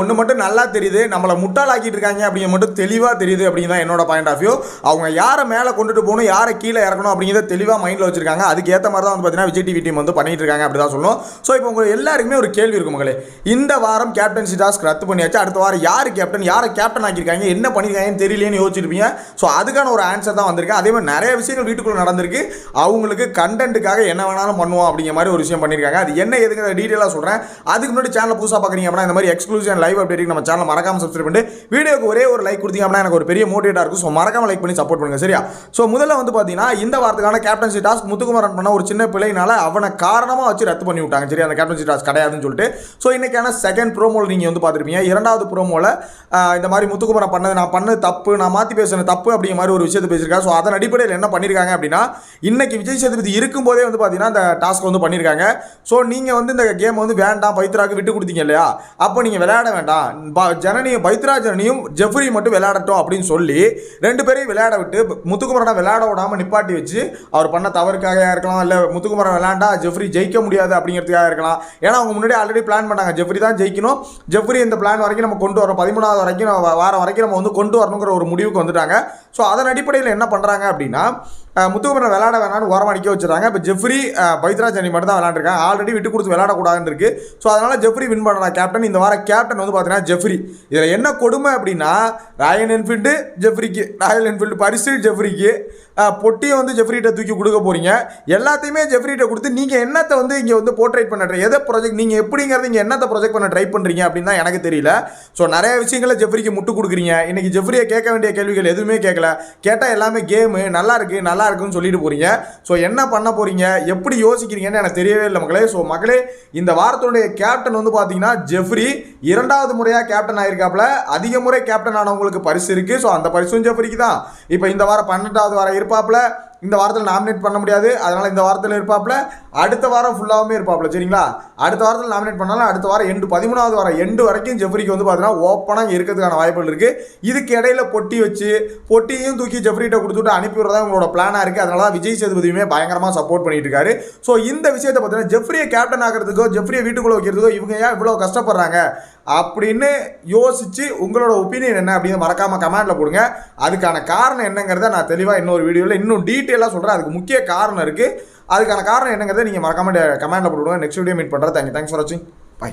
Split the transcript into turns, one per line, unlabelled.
ஒன்று மட்டும் நல்லா தெரியுது. நம்மளை முட்டாளாக்கிட்டு இருக்காங்க அப்படிங்க மட்டும் தெளிவாக தெரியுது அப்படிங்க தான் என்னோட பாயிண்ட் ஆஃப் வியூ அவங்க யாரை மேலே கொண்டுட்டு போகணும் யாரை கீழே இறக்கணும் அப்படிங்கிறத தெளிவாக மைண்டில் வச்சிருக்காங்க. அதுக்கு ஏற்ற மாதிரி தான் வந்து பார்த்தீங்கன்னா விஜய் டிவி டீம் வந்து பண்ணிட்டு இருக்காங்க அப்படி தான் சொல்லணும். ஸோ இப்போ உங்களுக்கு எல்லாருக்குமே ஒரு கேள்வி இருக்கும் மகளே இந்த வாரம் கேப்டன்சி டாஸ்க் ரத்து பண்ணியாச்சு? அடுத்த வாரம் யார் கேப்டன் யாரை கேப்டன் ஆக்கியிருக்காங்க? என்ன பண்ணியிருக்காங்கன்னு தெரியலேன்னு யோசிச்சிருப்பீங்க. ஸோ அதுக்கான ஒரு ஆன்சர் தான் வந்திருக்கு. அதே மாதிரி நிறைய விஷயங்கள் வீட்டுக்குள்ளே நடந்திருக்கு. அவங்களுக்கு கண்டென்ட்டுக்காக என்ன வேணாலும் பண்ணுவோம் அப்படிங்கிற மாதிரி ஒரு விஷயம் பண்ணியிருக்காங்க. அது என்ன எதுங்கிற டீட்டெயிலாக சொல்கிறேன் அதுக்கு முன்னாடி சேனல் புதுசாக பார்க்குறீங்க அப்படின்னா இந்த மாதிரி எக்ஸ்க்ளூசிவ் லைவ் அப்டேட் நம்ம சேனல் மறக்காம சப்ஸ்கிரைப் பண்ணிட்டு வீடியோக்கு ஒரே ஒரு லைக் கொடுத்தீங்க அப்படின்னா எனக்கு ஒரு பெரிய மோட்டிவேட்டாக இருக்கும். ஸோ மறக்காம லைக் பண்ணி சப்போர்ட் பண்ணுங்க சரியா? ஸோ முதல்ல வந்து பார்த்தீங்கன்னா இந்த வாரத்துக்கான கேப்டன்சி டாஸ்க் முத்துக்குமரன் பண்ண ஒரு சின்ன பிள்ளைனால அவனை காரணமாக வச்சு ரத்து பண்ணி விட்டாங்க சரி அந்த கேப்டன்சி டாஸ்க் கிடையாதுன்னு சொல்லிட்டு. ஸோ இன்றைக்கான செகண்ட் ப்ரோமோவில் நீங்கள் வந்து பார்த்துருப்பீங்க இரண்டாவது ப்ரோமோவில் இந்த மாதிரி முத்துக்குமரன் பண்ணது நான் பண்ணது தப்பு நான் மாற்றி பேசுன தப்பு அப்படிங்கிற மாதிரி ஒரு விஷயத்தை பேசியிருக்காங்க ஸோ அதன் அடிப்படையில் என்ன பண்ணியிருக்காங்க அப்படின்னா இன்னைக்கு விஜய் சேதுபதி இருக்கும்போதே வந்து பார்த்தீங்கன்னா இந்த டாஸ்க் வந்து பண்ணியிருக்காங்க. ஸோ நீங்கள் வந்து இந்த கேம் வந்து வேண்டாம் பைத்ராக்கு விட்டு கொடுத்தீங்க இல்லையா? அப்போ நீங்கள் விளையாட விளையாட வேண்டாம். ப- ஜனனியும் பைத்ரா ஜனனியும் ஜெஃப்ரி மட்டும் விளையாடட்டும் அப்படின்னு சொல்லி ரெண்டு பேரையும் விளையாட விட்டு முத்துக்குமரனை விளையாட விடாமல் நிப்பாட்டி வச்சு அவர் பண்ண தவறுக்காக இருக்கலாம் இல்லை முத்துக்குமரன் விளையாண்டா ஜெஃப்ரி ஜெயிக்க முடியாது அப்படிங்கிறதுக்காக இருக்கலாம். ஏன்னா அவங்க முன்னாடி ஆல்ரெடி பிளான் பண்ணாங்க. ஜெஃப்ரி தான் ஜெயிக்கணும். ஜெஃப்ரி இந்த பிளான் வரைக்கும் நம்ம கொண்டு வரோம் பதிமூணாவது வரைக்கும் வாரம் வரைக்கும் நம்ம வந்து கொண்டு வரணுங்கிற ஒரு முடிவுக்கு வந்துட்டாங்க. ஸோ அதன் அடிப்படையில் என்ன பண்ணுறாங்க அப்படின்னா முத்துக்குமரன் விளையாட வேணாம்னு ஓரமாக நிற்க வச்சுறாங்க இப்போ ஜெஃப்ரி பைத்ராஜ் அணி மட்டும் தான் விளாண்டுருக்காங்க ஆல்ரெடி விட்டு கொடுத்து விளாடக்கூடாதுன்னு இருக்குது ஸோ அதனால் ஜெஃப்ரி வின் பண்ணலாம் கேப்டன் இந்த வாரம் கேப்டன் வந்து பார்த்தீங்கன்னா ஜெஃப்ரி. இதில் என்ன கொடுமை அப்படின்னா ராயல் என்ஃபீல்டு ஜெஃப்ரிக்கு ராயல் என்ஃபீல்டு பரிசு ஜெஃப்ரிக்கு. பொட்டியை வந்து ஜெஃப்ரிகிட்ட தூக்கி கொடுக்க போகிறீங்க எல்லாத்தையுமே ஜெஃப்ரிகிட்ட கொடுத்து நீங்கள் என்னத்தை வந்து இங்கே வந்து போர்ட்ரேட் பண்ண ட்ரை எதை ப்ராஜெக்ட் நீங்கள் எப்படிங்கிறது இங்கே என்னத்தை ப்ரொஜெக்ட் பண்ண ட்ரை பண்ணுறீங்க அப்படின்னு தான் எனக்கு தெரியல. ஸோ நிறைய விஷயங்களை ஜெஃப்ரிக்கு முட்டு கொடுக்குறீங்க. இன்னைக்கு ஜெஃப்ரியை கேட்க வேண்டிய கேள்விகள் எதுவுமே கேட்கல. கேட்டால் எல்லாமே கேமு. நல்லா இருக்குது நல்லா இருக்குன்னு சொல்லிட்டு போகிறீங்க ஸோ என்ன பண்ண போகிறீங்க எப்படி யோசிக்கிறீங்கன்னு எனக்கு தெரியவே இல்லை மக்களே. ஸோ மக்களே இந்த வாரத்தினுடைய கேப்டன் வந்து பார்த்தீங்கன்னா ஜெஃப்ரி இரண்டாவது முறையாக கேப்டன் ஆயிருக்காப்ல அதிக முறை கேப்டன் ஆனவங்களுக்கு பரிசு இருக்குது ஸோ அந்த பரிசும் ஜெஃப்ரிக்கு தான். இப்போ இந்த வாரம் பன்னெண்டாவது வாரம் இருப்பாப்புல. இந்த வாரத்தில் நாமினேட் பண்ண முடியாது. அதனால் இந்த வாரத்தில் இருப்பாப்ல அடுத்த வாரம் ஃபுல்லாகவுமே இருப்பாப்ல சரிங்களா? அடுத்த வாரத்தில் நாமினேட் பண்ணாலும் அடுத்த வாரம் எண்டு பதிமூணாவது வாரம் எண்டு வரைக்கும் ஜெஃப்ரிக்கு வந்து பார்த்தீங்கன்னா ஓப்பனாக இருக்கிறதுக்கான வாய்ப்புகள் இருக்குது இதுக்கு இடையில பொட்டி வச்சு பொட்டியும் தூக்கி ஜெஃப்ரிகிட்ட கொடுத்துட்டு அனுப்பி விடுறதா உங்களோட பிளானாக இருக்குது அதனால தான் விஜய் சேதுபதியுமே பயங்கரமாக சப்போர்ட் பண்ணிட்டு இருக்காரு. ஸோ இந்த விஷயத்தை பார்த்தீங்கன்னா ஜெஃப்ரியை கேப்டன் ஆகிறதுக்கோ ஜெஃப்ரியை வீட்டுக்குள்ளே வைக்கிறதுக்கோ இவங்க ஏன் இவ்வளோ கஷ்டப்படுறாங்க? அப்படின்னு யோசித்து உங்களோட ஒப்பீனியன் என்ன அப்படின்னு மறக்காமல் கமெண்ட்டில் கொடுங்க. அதுக்கான காரணம் என்னங்கிறத நான் தெளிவாக இன்னொரு வீடியோவில் இன்னும் டீட்டெயிலாக சொல்கிறேன் அதுக்கு முக்கிய காரணம் இருக்குது அதுக்கான காரணம் என்னங்கிறத நீங்கள் மறக்காம கமெண்ட்ல போட்டுவிடுங்க நெக்ஸ்ட் வீடியோ மீட் பண்ணுறேன் தேங்க்யூ தேங்க்ஸ் ஃபார் வாட்சிங் பை